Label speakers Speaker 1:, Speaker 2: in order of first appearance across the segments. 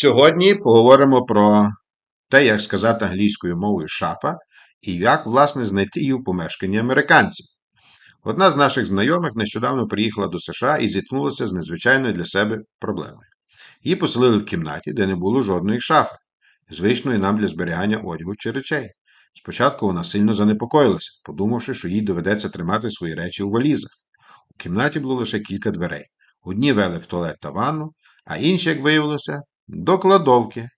Speaker 1: Сьогодні поговоримо про те, як сказати англійською мовою шафа і як, власне, знайти її у помешканні американців. Одна з наших знайомих нещодавно приїхала до США і зіткнулася з незвичайною для себе проблемою. Її поселили в кімнаті, де не було жодної шафи, звичної нам для зберігання одягу чи речей. Спочатку вона сильно занепокоїлася, подумавши, що їй доведеться тримати свої речі у валізах. У кімнаті було лише кілька дверей. Одні вели в туалет та ванну, а інші, як виявилося, до кладовки.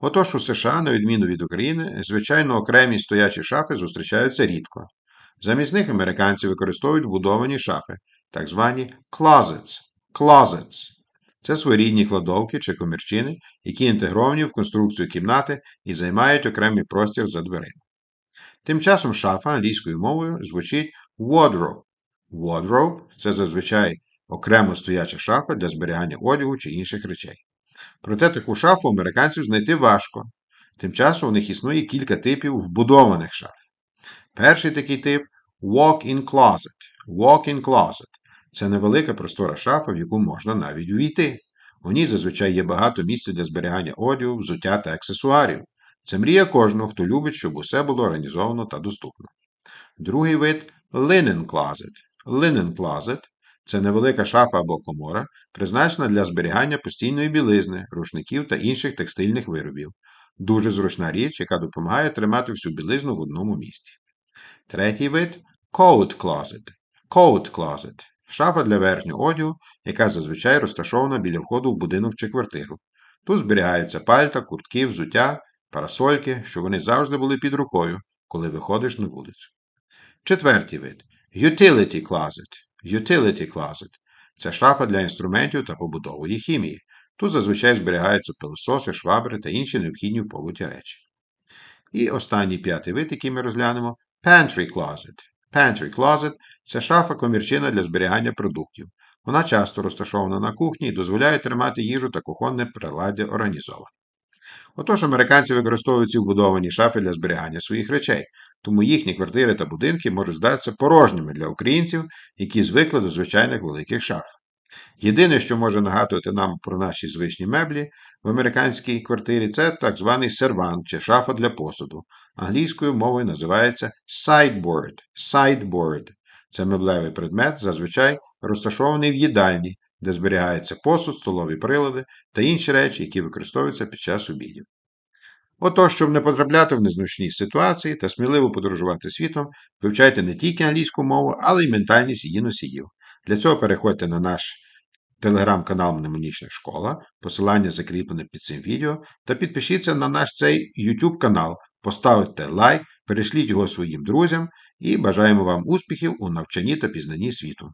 Speaker 1: Отож у США, на відміну від України, звичайно, окремі стоячі шафи зустрічаються рідко. Замість них американці використовують вбудовані шафи, так звані closets. closets. Це своєрідні кладовки чи комірчини, які інтегровані в конструкцію кімнати і займають окремий простір за дверима. Тим часом шафа англійською мовою звучить wardrobe. Wardrobe – це зазвичай окремо стояча шафа для зберігання одягу чи інших речей. Проте таку шафу американців знайти важко. Тим часом у них існує кілька типів вбудованих шаф. Перший такий тип walk-in closet. Walk-in closet це невелика простора шафа, в яку можна навіть увійти. У ній зазвичай є багато місця для зберігання одягу, взуття та аксесуарів. Це мрія кожного, хто любить, щоб усе було організовано та доступно. Другий вид linen closet. Linen closet це невелика шафа або комора, призначена для зберігання постійної білизни, рушників та інших текстильних виробів. Дуже зручна річ, яка допомагає тримати всю білизну в одному місці. Третій вид coat closet. Coat closet шафа для верхнього одягу, яка зазвичай розташована біля входу в будинок чи квартиру. Тут зберігаються пальта, куртки, взуття, парасольки, щоб вони завжди були під рукою, коли виходиш на вулицю. Четвертий вид utility closet. Utility closet це шафа для інструментів та побудової хімії. Тут зазвичай зберігаються пилососи, швабри та інші необхідні в побуті речі. І останній п'ятий вид, який ми розглянемо pantry closet. Pantry closet це шафа комірчина для зберігання продуктів. Вона часто розташована на кухні і дозволяє тримати їжу та кухонне приладдя організовано. Отож, американці використовують ці вбудовані шафи для зберігання своїх речей, тому їхні квартири та будинки можуть здатися порожніми для українців, які звикли до звичайних великих шаф. Єдине, що може нагадувати нам про наші звичні меблі в американській квартирі, це так званий сервант чи шафа для посуду. Англійською мовою називається sideboard. Sideboard. Це меблевий предмет, зазвичай розташований в їдальні, де зберігається посуд, столові прилади та інші речі, які використовуються під час обідів. Отож, щоб не потрапляти в незручні ситуації та сміливо подорожувати світом, вивчайте не тільки англійську мову, але й ментальність її носіїв. Для цього переходьте на наш телеграм-канал Мнемонічна школа, посилання закріплене під цим відео, та підпишіться на наш цей YouTube канал, поставте лайк, перешліть його своїм друзям і бажаємо вам успіхів у навчанні та пізнанні світу.